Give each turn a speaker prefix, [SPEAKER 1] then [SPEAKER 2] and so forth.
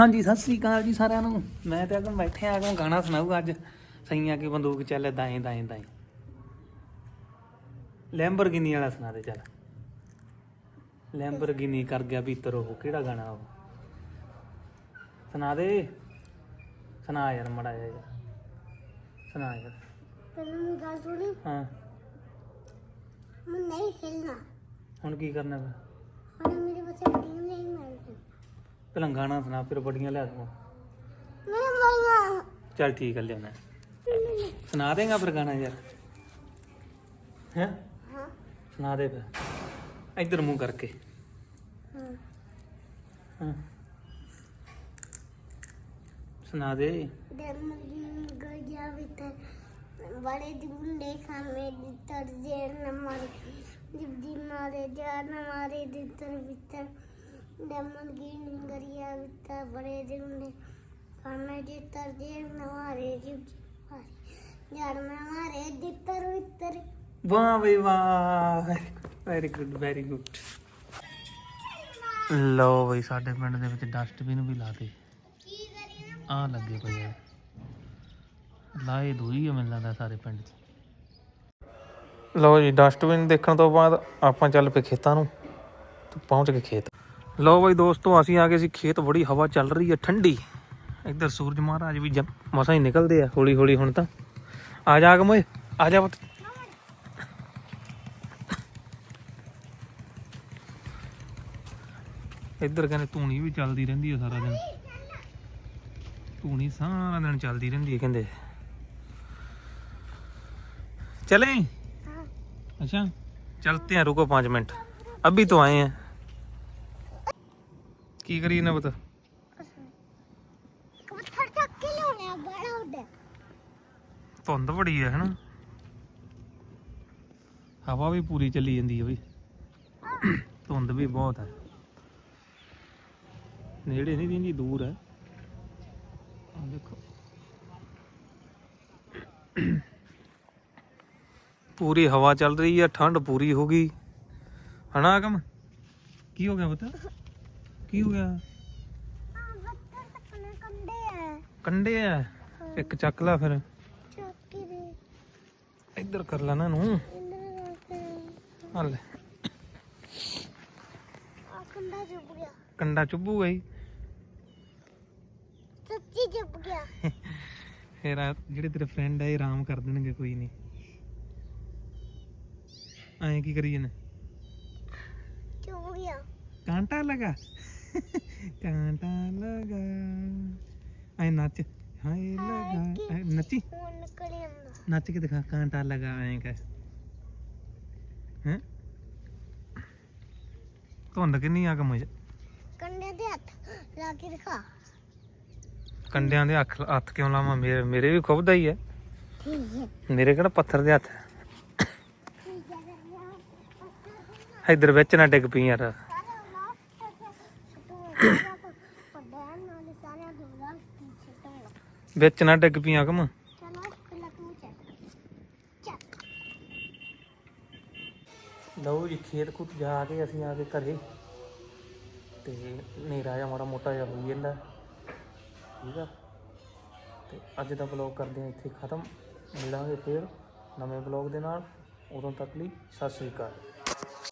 [SPEAKER 1] ਹਾਂਜੀ ਸਤਿ ਸ੍ਰੀ ਅਕਾਲ ਜੀ ਸਾਰਿਆਂ ਨੂੰ। ਮੈਂ ਤੇ ਅਗਮ ਬੈਠੇ ਆ ਅਗਮ ਗਾਣਾ ਸੁਣਾਊਗਾ ਅੱਜ। ਸਈਆਂ ਕੀ ਬੰਦੂਕ ਚੱਲੇ ਦਾਏ ਦਾਏ ਦਾਏ ਲੈਂਬਰਗਿਨੀ ਵਾਲਾ ਸੁਣਾ ਦੇ ਚੱਲ। ਲੈਂਬਰਗਿਨੀ ਕਰ ਗਿਆ ਭੀਤਰ ਉਹ ਕਿਹੜਾ ਗਾਣਾ ਉਹ? ਸੁਣਾ ਦੇ। ਸੁਣਾ ਯਾਰ ਮੜਾ ਯਾਰ। ਸੁਣਾ ਯਾਰ।
[SPEAKER 2] ਪਹਿਲਾਂ ਮੇਰੀ ਗੱਲ ਸੁਣੀ?
[SPEAKER 1] ਹਾਂ।
[SPEAKER 2] ਮੈਂ ਨਹੀਂ ਖੇਲਣਾ।
[SPEAKER 1] ਹੁਣ ਕੀ ਕਰਨਾ ਫਿਰ?
[SPEAKER 2] ਹੁਣ ਮੇਰੇ ਬੱਚੇ ਟੀਮ ਨਹੀਂ ਮਾਰਦੇ
[SPEAKER 1] ਪਹਿਲਾਂ ਗਾਣਾ ਸੁਣਾ, ਫਿਰ ਬੜੀਆਂ ਲਿਆ ਦੂੰਗਾ
[SPEAKER 2] ਮੈਂ ਮਰਨਾ
[SPEAKER 1] ਚੱਲ ਠੀਕ ਹੈ ਲਿਆਉਣਾ। ਸੁਣਾ ਦੇਗਾ ਫਿਰ ਗਾਣਾ ਯਾਰ। ਹੈ?
[SPEAKER 2] ਹਾਂ
[SPEAKER 1] ਸੁਣਾ ਦੇ ਫਿਰ। ਇੱਧਰ ਮੂੰਹ ਕਰਕੇ।
[SPEAKER 2] ਹਾਂ।
[SPEAKER 1] ਹਾਂ ਸੁਣਾ ਦੇ।
[SPEAKER 2] ਦਿਨ ਗਿਆ ਵਿਤਰ ਬੜੇ ਦੁੰਡੇ ਖਾਮੇ ਦਿੱਤਰ ਜੇਰ ਨਾ ਮਾਰੇ। ਜਿਬਦੀ ਮਾਰੇ, ਜਾਨ ਨਾ ਮਾਰੇ ਦਿੱਤਰ ਵਿਤਰ ਦਮਨ ਕੀ
[SPEAKER 1] ਵਾਹ ਬਈ ਵਾਹ ਵੈਰੀ ਗੁੱਡ ਵੈਰੀ ਗੁੱਡ ਲਓ ਬਈ ਸਾਡੇ ਪਿੰਡ ਦੇ ਵਿੱਚ ਡਸਟਬਿਨ ਵੀ ਲਾਤੇ
[SPEAKER 2] ਕੀ
[SPEAKER 1] ਆ ਲੱਗੇ ਪਏ ਆ। ਲਾਏ ਦੋਈ ਆ ਮੈਨੂੰ ਲੱਗਦਾ ਸਾਰੇ ਪਿੰਡ 'ਚ। ਲਓ ਜੀ ਡਸਟਬਿਨ ਦੇਖਣ ਤੋਂ ਬਾਅਦ ਆਪਾਂ ਚੱਲ ਪਏ ਖੇਤਾਂ ਨੂੰ। ਤੇ ਪਹੁੰਚ ਗਏ ਖੇਤ। ਲਓ ਬਈ ਦੋਸਤੋ ਅਸੀਂ ਆ ਗਏ ਸੀ ਖੇਤ ਬੜੀ ਹਵਾ ਚੱਲ ਰਹੀ ਹੈ ਠੰਡੀ ਇੱਧਰ ਸੂਰਜ ਮਹਾਰਾਜ ਵੀ ਜਮ- ਮਸਾਂ ਹੀ ਨਿਕਲਦੇ ਆ ਹੌਲੀ ਹੌਲੀ ਹੁਣ ਤਾਂ ਆ ਜਾ ਅਗਮ ਓਏ ਆ ਜਾ ਪੁੱਤ ਇੱਧਰ ਕਹਿੰਦੇ ਧੂਣੀ ਵੀ ਚੱਲਦੀ ਰਹਿੰਦੀ ਹੈ ਸਾਰਾ ਦਿਨ ਧੂਣੀ ਸਾਰਾ ਦਿਨ ਚੱਲਦੀ ਰਹਿੰਦੀ ਹੈ ਕਹਿੰਦੇ चले
[SPEAKER 2] ਹਾਂ
[SPEAKER 1] अच्छा चलते हैं रुको पाँच मिनट अभी तो आए हैं
[SPEAKER 2] ਕੀ ਕਰੀ ਇਹਨਾਂ ਪਤਾ
[SPEAKER 1] ਕਬੂਤਰ ਬੜੀ ਹੈ ਹਨਾ? ਹਵਾ ਵੀ ਪੂਰੀ ਚੱਲੀ ਜਾਂਦੀ ਹੈ ਬਈ। ਧੁੰਦ ਵੀ ਬਹੁਤ ਹੈ ਨੇੜੇ ਨਹੀਂ ਦੀ ਦੂਰ ਹੈ ਪੂਰੀ ਹਵਾ ਚੱਲ ਰਹੀ ਹੈ ਠੰਡ ਪੂਰੀ ਹੋ ਗਈ। ਹਨਾ ਕਮ ਕੀ ਹੋ ਗਿਆ ਬਤਾ ਕੀ ਹੋ ਗਿਆ?
[SPEAKER 2] ਪੱਥਰ ਕੰਡੇ ਆ।
[SPEAKER 1] ਕੰਡੇ ਆ? ਇੱਕ ਚੱਕ ਲੈ ਫਿਰ।
[SPEAKER 2] ਚੱਕੀ ਦੇ।
[SPEAKER 1] ਇੱਧਰ ਕਰ ਲੈ ਨਾ ਨੂੰ
[SPEAKER 2] ਰੱਖੇ
[SPEAKER 1] ਆ
[SPEAKER 2] ਕੰਡਾ ਚੁੱਪ ਗਿਆ।
[SPEAKER 1] ਕੰਡਾ ਚੁੱਭੂਗਾ ਹੀ
[SPEAKER 2] ਸੱਚੀ ਚੁੱਪ ਗਿਆ।
[SPEAKER 1] ਫਿਰ ਆ ਜਿਹੜੇ ਤੇਰੇ ਫਰੈਂਡ ਆ ਇਹ ਆਰਾਮ ਕਰ ਦੇਣਗੇ ਕੋਈ ਨਹੀਂ। ਐਂ ਕੀ ਕਰੀ ਜਨੇ?
[SPEAKER 2] ਚੁੱਪ ਗਿਆ।
[SPEAKER 1] ਕਾਂਟਾ ਲਗਾ। ਕਾਂਟਾ ਲਗਾ। ਐ ਨੱਚ। ਹਾਏ ਲਗਾ। ਐਂ ਨੱਚੀ।
[SPEAKER 2] ਹੁਣ ਨਿਕਲ ਜਾਂਦਾ
[SPEAKER 1] ਨੱਚ ਕੇ ਦਿਖਾ ਕਾਂਟਾ ਲਗਾ ਐਂ ਕਹਿ। ਹੈ? ਧੁੰਦ ਕਿੰਨੀ ਆ ਕਮਜ
[SPEAKER 2] ਕੰਡੇ ਦੇ ਹੱਥ ਲਾ ਕੇ ਦਿਖਾ।
[SPEAKER 1] ਕੰਡਿਆਂ ਦੇ ਹੱਥ ਹੱਥ ਕਿਉਂ ਲਾਵਾਂ? ਮੇਰੇ ਮੇਰੇ ਵੀ ਖੁਬਦਾ ਹੀ ਹੈ। ਮੇਰੇ ਕਿਹੜਾ ਪੱਥਰ ਦੇ ਹੱਥ ਹੈ? ਇੱਧਰ ਵਿੱਚ ਨਾ ਡਿੱਗ ਪਈ ਯਾਰ
[SPEAKER 2] ਸਾਰਾ ਲਾਸਟ ਤੂੰ ਪੱਡਾ ਨਾਲ ਸਾਰਿਆਂ ਦੇ ਲਾਸਟ ਛੱਟਾਂਗਾ
[SPEAKER 1] ਵਿੱਚ ਨਾ ਡਿੱਗ ਪਈਆਂ ਕਮ ਲਓ ਜੀ, ਖੇਤ ਖੁੱਤ ਜਾ ਕੇ ਅਸੀਂ ਆ ਕੇ ਘਰੇ। ਤੇ ਹਨੇਰਾ ਜਿਹਾ ਮਾੜਾ ਮੋਟਾ ਜਿਹਾ ਹੋਈ ਜਾਂਦਾ। ਠੀਕ ਆ। ਤੇ ਅੱਜ ਦਾ ਬਲੌਗ ਕਰਦੇ ਹਾਂ ਇੱਥੇ ਖਤਮ। ਮਿਲਾਂਗੇ ਫੇਰ ਨਵੇਂ ਬਲੌਗ ਦੇ ਨਾਲ। ਉਦੋਂ ਤੱਕ ਲਈ ਸਤਿ ਸ੍ਰੀ ਅਕਾਲ।